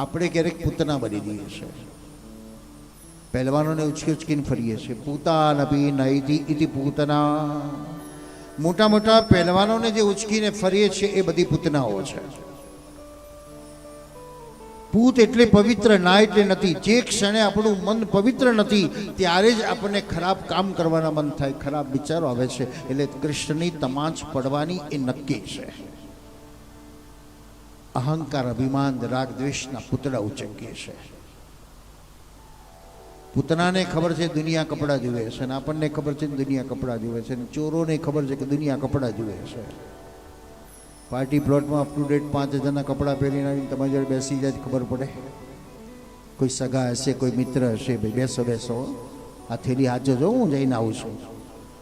આપણે ક્યારેક પૂતના બની દઈએ છીએ. પહેલવાનોને ઉચકી ઉચકીને ફરીએ છીએ. પૂતા નબી નહીથી ઇતિ પૂતના. મોટા મોટા પહેલવાનોને જે ઉચકીને ફરીએ છીએ એ બધી પૂતનાઓ છે. પૂત એટલે પવિત્ર ના એટલે નથી. જે ક્ષણે આપણું મન પવિત્ર નથી, ત્યારે જ આપણને ખરાબ કામ કરવાના મન થાય. ખરાબ વિચારો આવે છે. એટલે કૃષ્ણની તમાચ પડવાની એ નક્કી છે. અહંકાર અભિમાન રાગ દ્વેષના પૂતળા ઉચકીએ છે. પૂતનાને ખબર છે દુનિયા કપડાં જુએ છે અને આપણને ખબર છે દુનિયા કપડાં જુએ છે અને ચોરોને ખબર છે કે દુનિયા કપડાં જુએ છે. પાર્ટી પ્લોટમાં અપ ટુ ડેટ પાંચ હજારના કપડાં પહેરીને આવીને તમારી જોડે બેસી જાય ખબર પડે. કોઈ સગા હશે, કોઈ મિત્ર હશે, ભાઈ બેસો બેસો. આ થેલી હાજો જો હું જઈને આવું છું.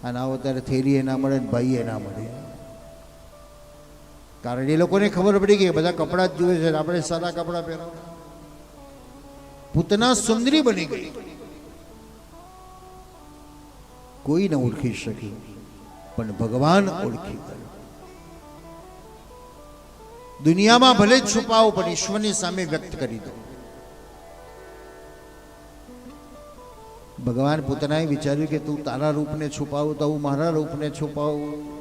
અને આવો ત્યારે થેલી એ ના મળે ને ભાઈએ ના મળે. કારણ એ લોકોને ખબર પડી ગઈ બધા કપડાં જ જુએ છે આપણે સાદા કપડાં પહેરો પૂતના સુંદરી બની ગઈ. કોઈ ન ઓળખી શક્યું પણ ભગવાન ઓળખી ગયો દુનિયામાં ભલે છુપાવો, પણ ઈશ્વરની સામે વ્યક્ત કરી દો. ભગવાન પોતાનાએ વિચાર્યું કે તું તારા રૂપને છુપાવું, તો હું મારા રૂપને છુપાવું.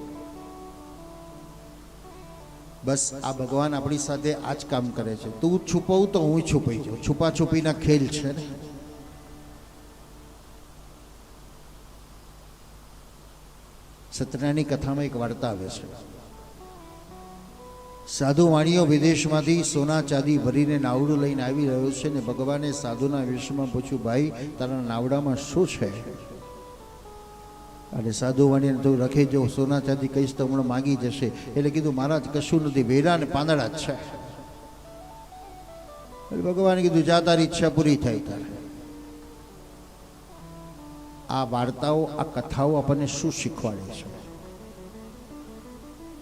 બસ આ ભગવાન આપણી સાથે આ જ કામ કરે છે. તું છુપવું તો હું છુપાઈ જાઉં. છુપા છુપીના ખેલ છે ને? સત્યનારાયણની કથામાં એક વાર્તા આવે છે. સાધુ વાણીઓ વિદેશમાંથી સોના ચાંદી ભરીને નાવડું લઈને આવી રહ્યો છે ને ભગવાને સાધુના વિશ્વમાં પૂછ્યું, ભાઈ, તારા નાવડામાં શું છે? અને સાધુ વાણીને તું રખે જો સોના ચાંદી કહીશ તો હમણાં માગી જશે. એટલે કીધું, મહારાજ, કશું નથી, વેરા ને પાંદડા જ છે. ભગવાને કીધું, જા, તારી ઈચ્છા પૂરી થાય તારે. આ વાર્તાઓ, આ કથાઓ આપણને શું શીખવાડે છે?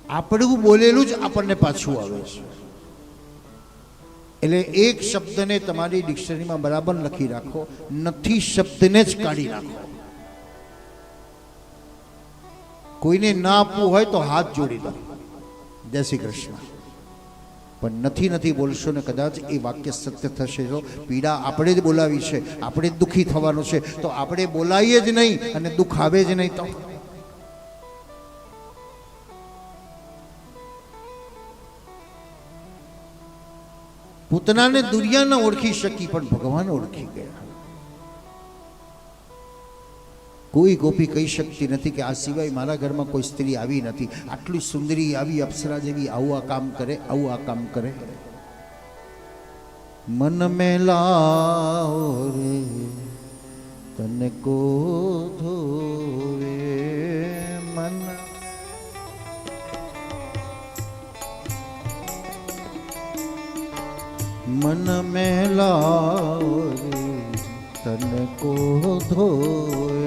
આપણું બોલેલું જ આપણને પાછું આવે છે. એટલે એક શબ્દને તમારી ડિક્શનરીમાં બરાબર લખી રાખો, નથી શબ્દને જ કાઢી નાખો કોઈને ના આપવું હોય તો હાથ જોડી દો. જય શ્રી કૃષ્ણ. પણ નથી નથી બોલશો ને કદાચ એ વાક્ય સત્ય થશે જો. પીડા આપણે જ બોલાવી છે. આપણે જ દુઃખી થવાનું છે. તો આપણે બોલાવીએ જ નહીં અને દુઃખ આવે જ નહીં તો. પૂતનાને દુનિયા ન ઓળખી શકી, પણ ભગવાન ઓળખી ગયા. કોઈ ગોપી કહી શકતી નથી કે આ સિવાય મારા ઘરમાં કોઈ સ્ત્રી આવી નથી. આટલી સુંદરી, આવી અપ્સરા જેવી આવું આ કામ કરે, આવું આ કામ કરે. મન મેલાઓ રે, તને કો ધોવે મન. મન મેલાઓ રે, તને કો ધોવે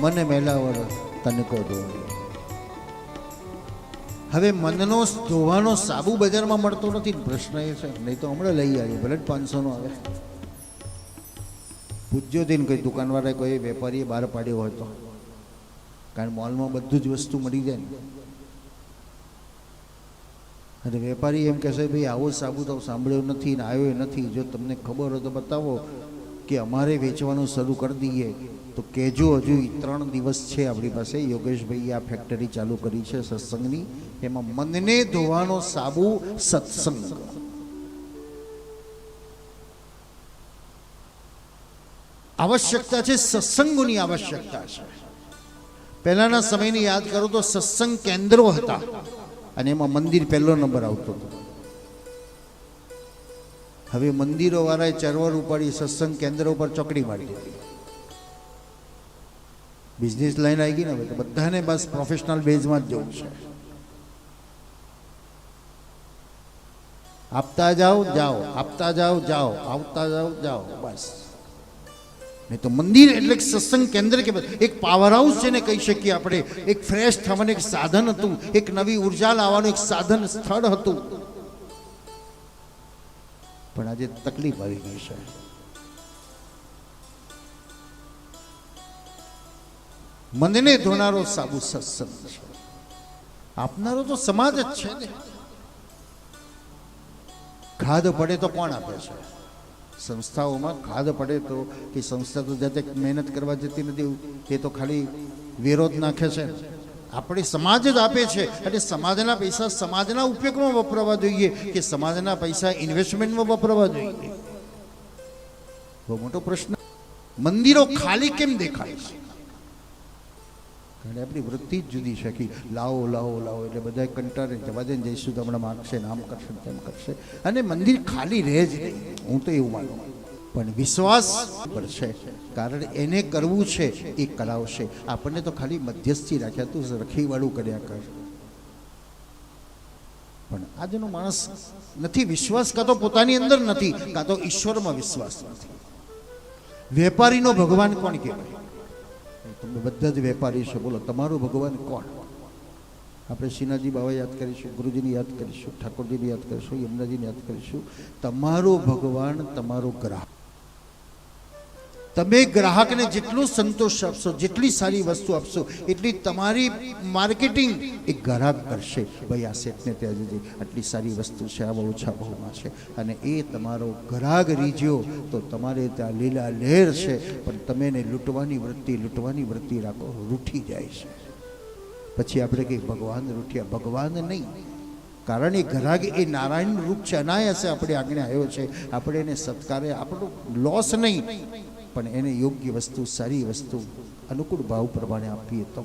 મને મેલાવર તનકો ધોવે હવે મનનો ધોવાનો સાબુ બજારમાં મળતો નથી પ્રશ્ન એ છે. નહીં તો હમણાં લઈ આવીએ, ભલે પાંચસોનો આવે. પૂછજો તેને કોઈ દુકાનવાળાએ કોઈ વેપારીએ બહાર પાડ્યો હોય તો. કારણ મોલમાં બધું જ વસ્તુ મળી જાય ને. અને વેપારી એમ કહેશે, ભાઈ, આવો સાબુ તો સાંભળ્યો નથી ને આવ્યો નથી. જો તમને ખબર હોય તો બતાવો. કે અમારે વેચવાનું શરૂ કરી દઈએ, તો કહેજો હજુ ત્રણ દિવસ છે આપણી પાસે, યોગેશભાઈએ આ ફેક્ટરી ચાલુ કરી છે સત્સંગની. એમાં મનને ધોવાનો સાબુ સત્સંગ. આવશ્યકતા છે, સત્સંગોની આવશ્યકતા છે. પહેલાના સમયને યાદ કરો તો સત્સંગ કેન્દ્રો હતા અને એમાં મંદિર પહેલો નંબર આવતો હતો. હવે મંદિરો વાળાએ ચરવર ઉપાડી સત્સંગ કેન્દ્ર ઉપર ચોકડી મારી બિઝનેસ લાઈન આવી ગઈ ને હવે તો બધાને બસ પ્રોફેશનલ બેઝમાં જ જવું છે. આપતા જાઓ જાઓ, આપતા જાઓ જાઓ, આવતા જાઓ જાઓ, બસ. નહીં તો મંદિર એટલે સત્સંગ કેન્દ્ર કે એક પાવર હાઉસ છે ને કહી શકીએ આપણે. એક ફ્રેશ થવાનું એક સાધન હતું. એક નવી ઊર્જા લાવવાનું એક સાધન સ્થળ હતું. પણ આજે તકલીફ આવી ગઈ છે. મનને ધોનારો સાબુ સત્સંગ છે. આપનારો તો સમાજ જ છે ને. ખાધ પડે તો કોણ આપે છે? સંસ્થાઓમાં ખાધ પડે તો કે સંસ્થા તો જાતે મહેનત કરવા જતી નથી એ તો ખાલી વિરોધ નાખે છે. આપણે સમાજ જ આપે છે. અને સમાજના પૈસા સમાજના ઉપયોગમાં વપરાવા જોઈએ કે સમાજના પૈસા ઇન્વેસ્ટમેન્ટમાં વપરાવા જોઈએ? બહુ મોટો પ્રશ્ન. મંદિરો ખાલી કેમ દેખાય? છે કારણ આપણી વૃત્તિ જ જુદી છે કે લાવો લાવો લાવો, એટલે બધા કંટાળે જવા દે જઈશું તો હમણાં માગશે નામ કરશે તેમ કરશે. અને મંદિર ખાલી રહે જ નહીં. હું તો એવું માનું. પણ વિશ્વાસ પર છે. કારણ એને કરવું છે, એ કરાવશે આપણને તો ખાલી મધ્યસ્થી રાખ્યા તું, રખીવાળું કર્યા કર. પણ આજનો માણસ નથી વિશ્વાસ, કાં તો પોતાની અંદર નથી, કાં તો ઈશ્વરમાં વિશ્વાસ નથી. વેપારીનો ભગવાન કોણ કહેવાય? તમે બધા જ વેપારી છો, બોલો, તમારું ભગવાન કોણ? આપણે સિનાજી બાબા યાદ કરીશું, ગુરુજીને યાદ કરીશું, ઠાકોરજીને યાદ કરીશું, યમુનાજીને યાદ કરીશું. તમારો ભગવાન તમારો ગ્રાહક. તમે ગ્રાહકને જેટલો સંતોષ આપશો, જેટલી સારી વસ્તુ આપશો, એટલી તમારી માર્કેટિંગ એ ગ્રાહક કરશે. ભાઈ, આ સેટને ત્યાં જજે આટલી સારી વસ્તુ છે આ બહુ ઓછા ભાવમાં છે. અને એ તમારો ગ્રાહક રીજ્યો તો તમારે ત્યાં લીલા લહેર છે, પણ તમે એને લૂંટવાની વૃત્તિ લૂંટવાની વૃત્તિ રાખો, રૂઠી જાય છે. પછી આપણે કહીએ, ભગવાન રૂઠ્યા. ભગવાન નહીં. કારણ એ ગ્રાહક એ નારાયણ રૂપ છે, અનાયાસે આપણે આગળ આવ્યો છે. આપણે એને સત્કારે, આપણો લોસ નહીં. પણ એને યોગ્ય વસ્તુ સારી વસ્તુ અનુકૂળ ભાવ પ્રમાણે આપીએ તો